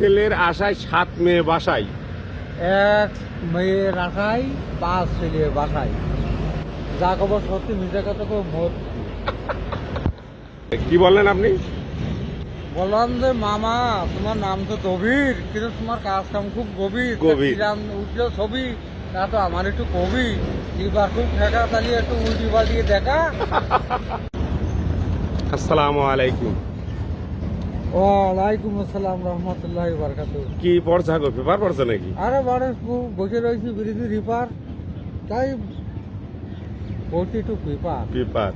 ছেলের আশায় সাত মেয়ে বাসায়। এক মেয়ের আশায় পাঁচ ছেলে বাসায়। যা খবর সত্যি মিশে কথা তো মোট। কি বললেন আপনি? বললাম যে মামা তোমার নাম তো গভীর কিন্তু তোমার কাজ কাম খুব গভীর। গভীর। উঠল ছবি তা তো আমার একটু কবি এবার খুব ঠেকা তালিয়ে একটু উল্টি পাল্টিয়ে দেখা। আসসালামু আলাইকুম। ওয়ালাইকুম আসসালাম রহমতুল্লাহ বারকাত কি পড়ছা গো পেপার পড়ছো নাকি? আরে বু- বসে রয়েছি বিরোধী রিপার তাই একটু পেপার। পেপার।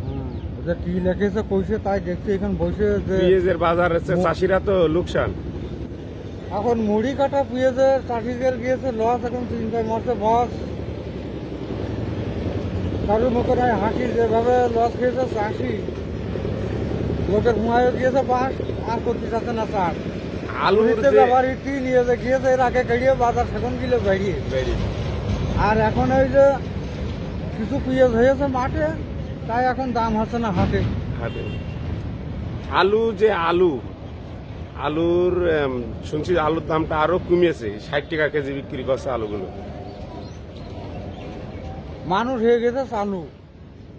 যে কি লেখেছে কইছে তাই দেখছি। এখন বসে যে পেঁয়াজের বাজার হচ্ছে চাষিরা তো লোকসান। এখন মুড়ি কাটা পেঁয়াজের চাষিদের গিয়েছে লস এখন চিন্তায় মরছে বস কারোর মুখে নাই হাসি যেভাবে লস খেয়েছে চাষি। লোকের হুমায়ও গিয়েছে বাস। আর করতে চাচ্ছে না চাষ আলুর ব্যাপার নিয়ে যে গিয়েছে এর আগে গাড়িয়ে বাজার সেখন গিলে বেরিয়ে আর এখন ওই যে কিছু পেঁয়াজ হয়েছে মাঠে তাই এখন দাম হচ্ছে না হাটে। হাটে। আলু যে আলু আলুর শুনছি আলুর দামটা আরও কমিয়েছে ষাট টাকা কেজি বিক্রি করছে আলুগুলো। মানুষ হয়ে গেছে চালু।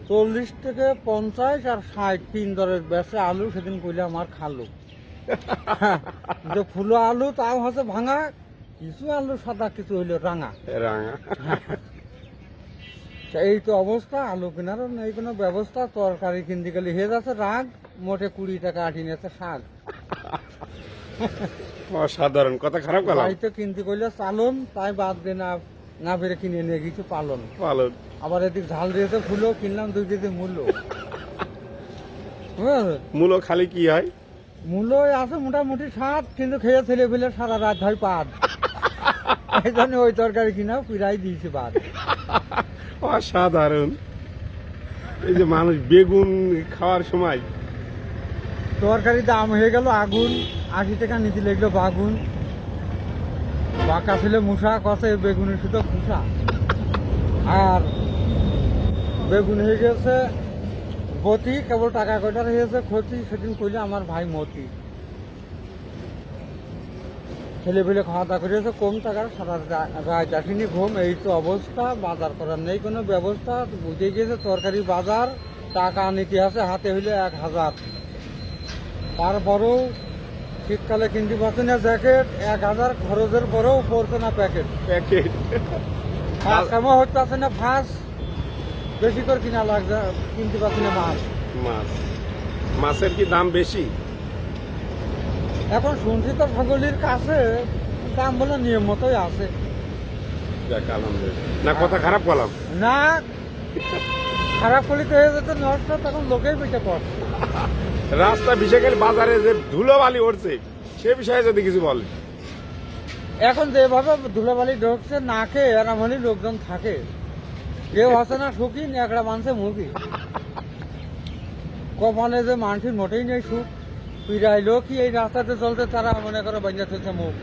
চল্লিশ থেকে পঞ্চাশ আর ষাট তিন দরের বেচে আলু সেদিন কইলে আমার খালু। যে ফুলো আলু তাও হচ্ছে ভাঙা কিছু আলু সাদা কিছু হইল রাঙা। রাঙা। এই তো অবস্থা আলু কেনার নেই কোনো ব্যবস্থা তরকারি কিনতে গেলে হয়ে যাচ্ছে রাগ মোটে কুড়ি টাকা আটি নিয়েছে শাক। অসাধারণ কথা খারাপ গেলাম। বাড়িতে কিনতে করলে চালন তাই বাদ দিয়ে না না বেড়ে কিনে নিয়ে গেছি পালন। ভালো আবার এদিক ঝাল দিয়েছে ফুলো কিনলাম দুই কেজি মূল্য। মূল খালি কি হয়? মূল্য আছে মোটামুটি সাত কিন্তু খেয়ে ছেলে ফেলে সারা রাত হয় পাত এই জন্য ওই তরকারি কিনা পিরাই দিয়েছে বাদ। অসাধারণ। এই যে মানুষ বেগুন খাওয়ার সময়। তরকারি দাম হয়ে গেল আগুন আশি টাকা নিতে লাগল বাগুন। বাঁকা ছিল মুসা কষে বেগুনের শুধু খুসা। আর বেগুন হয়ে গেছে গতি কেবল টাকা কয়টার হয়েছে ক্ষতি সেদিন কইলে আমার ভাই মতি। ছেলে পেলে খাওয়া দাওয়া করেছে কম টাকার সারা রা- রাত আসেনি ঘুম এই তো অবস্থা বাজার করার নেই কোনো ব্যবস্থা বুঝে গিয়েছে তরকারি বাজার টাকা নিতে আছে হাতে হইলে এক হাজার। তারপরেও শীতকালে কিনতে পারছে না জ্যাকেট এক হাজার খরচের পরেও পড়ছে না প্যাকেট। প্যাকেট। কামও হতে পারছে না ফাঁস বেশি করে কিনা লাগছে কিনতে পারছি না মাছ। মাছ। মাছের কি দাম বেশি? এখন শুনছি তো ছাগলির কাছে দাম বলে নিয়ম মতোই আছে। না কথা খারাপ গেলাম না খারাপ করলে তো হয়ে যেত নষ্ট তখন লোকেই পেটে পড়ে। রাস্তা বিশেষের বাজারে যে ধুলো বালি উঠছে সে বিষয়ে যদি কিছু বলে। এখন যেভাবে ধুলাবালি ঢুকছে না খেয়ে এরম হলেই লোকজন থাকে। কেউ আছে না সুখী একটা মানুষে মুখী। কপালে যে মানুষের মোটেই নেই সুখ। পিরাইলো কি এই রাস্তাতে চলছে তারা মনে করে বাঞ্জা চলছে মুখ।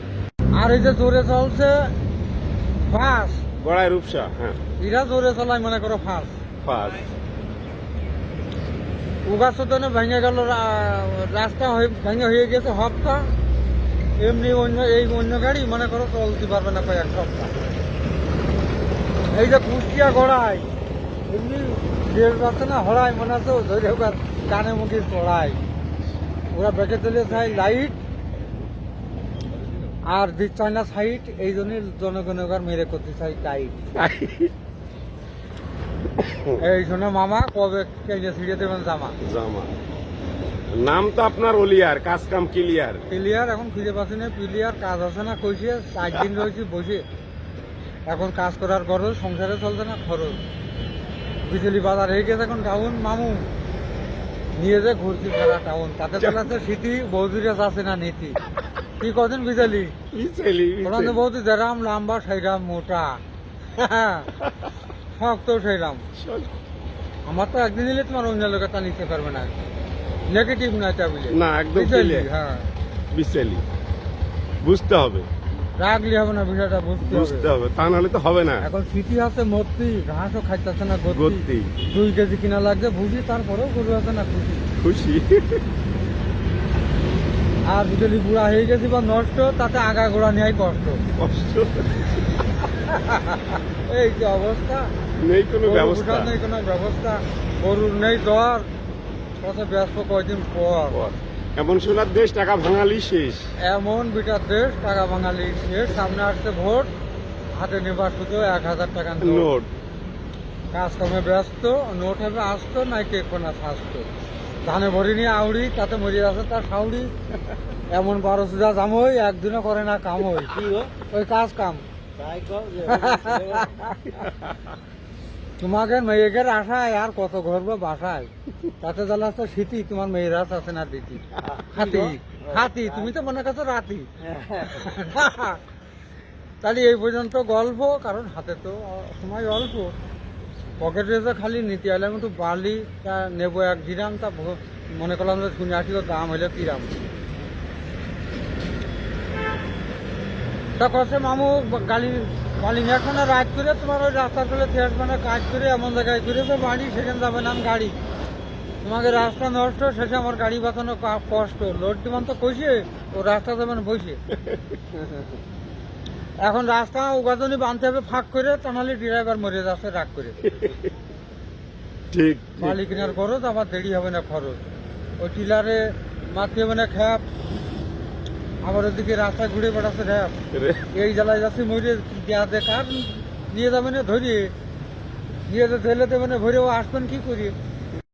আর এই যে জোরে চলছে ফাঁস। গড়ায় রূপসা হ্যাঁ। এরা জোরে চলায় মনে করো ফাঁস। পাঁচ উগার সুতনে ভেঙে গেল রাস্তা ভেঙে হয়ে গেছে হপ্তা। এমনি অন্য এই অন্য গাড়ি মনে করো চলতে পারবে না কয়েক সপ্তাহ। এই যে কুষ্টিয়া গড়াই এমনি রাস্তা না হড়াই মনে আছে ধরে ওখান কানে মুখে চড়াই। ওরা বেঁকে দিলে চাই লাইট আর দিচ্ছে না সাইট এই জন্যই জনগণ ওখান মেরে করতে চাই টাইট এই শোনো মামা কবে কেটে ছিঁড়ে দেবেন জামা? জামা। নাম তো আপনার অলিয়ার কাজ কাম ক্লিয়ার। প্লেয়ার এখন ফিরে পাচ্ছি না প্লেয়ার কাজ আছে না কইছে চার দিন রয়েছে বসে এখন কাজ করার খরচ সংসারে চলছে না খরচ। বিজলি বাজার হয়ে গেছে এখন টাউন মামু। নিয়ে যে ঘুরছি সারা টাউন তাতে চলাচ্ছে স্মৃতি বৌদির আছে না নীতি। কি কদিন বিজলি ওখানে বৌদি যেরাম লম্বা সেইরাম মোটা। শক্ত সেইরাম আমার তো একদিন এলে তোমার অন্য লোকের তা নিতে পারবে না। নেগেটিভ না বুঝলে না একদম। হ্যাঁ। বিচেলি। বুঝতে হবে। রাগলি হবে না বিষয়টা বুঝতে বুঝতে হবে তা নাহলে তো হবে না। এখন স্মৃতি আছে মূর্তি ঘাসও খাইতেছে না গতি। দুই কেজি কিনা লাগছে বুঝি তারপরেও গরু আছে না খুশি? খুশি। আর যদি বুড়া হয়ে গেছি বা নষ্ট তাতে আগা গোড়া নেওয়াই কষ্ট। কষ্ট। এই যে অবস্থা? নেই কোনো ব্যবস্থা। নেই কোনো ব্যবস্থা। গরুর নেই দর কত ব্যস্ত কয়দিন পর। এমন সোনার দেশ টাকা ভাঙালি শেষ। এমন বিটার দেশ টাকা বাঙালি শেষ। সামনে আসছে ভোট। হাতে নেবার শুধু এক হাজার টাকা নোট। নোট। কাজকর্মে ব্যস্ত নোট হবে আসতো নাই কে কোনা আসতো ধানে ভরি নিয়ে আউড়ি তাতে মরে আছে তার সাউড়ি। এমন বারো সুজা জামই একদিনও করে না কাম ওই ওই কাজ কাম। তোমাকে মেয়েদের আশায় আর কত ঘর বা বাসায়? তাতে জ্বালা তো শীতি তোমার মেয়েরা আছে না দিতি? হাতি হাতি তুমি তো মনে করছ রাতি? তাহলে এই পর্যন্ত গল্প কারণ হাতে তো সময় অল্প। পকেটে তো খালি নিতে হলে আমি একটু বালি তা নেব এক দিরাম তা মনে করলাম যে শুনে আসি দাম হইলে কিরাম। তা কষে মামু গালি বালি এখন রাত করে তোমার ওই রাস্তা করে থেট মানে কাজ করে এমন জায়গায় করে তো বাড়ি সেখানে যাবে না গাড়ি। তোমাকে রাস্তা নষ্ট শেষে আমার গাড়ি বাঁচানো কষ্ট। লোড ডিমান্ড তো কইছে ও রাস্তা যাবেন বসে এখন রাস্তা উগাজনি বাঁধতে হবে ফাঁক করে তা নাহলে ড্রাইভার মরে যাচ্ছে রাগ করে। ঠিক বালি কেনার খরচ আবার দেরি হবে না খরচ। ওই টিলারে মারতে হবে না খ্যাপ আবার ওদিকে রাস্তা ঘুরে বেড়াচ্ছে খ্যাপ এই জেলায় যাচ্ছি মরে দেয়া দে কার নিয়ে যাবে না ধরিয়ে নিয়ে যে ঢেলে তো মানে ভরে আসবেন কি করি?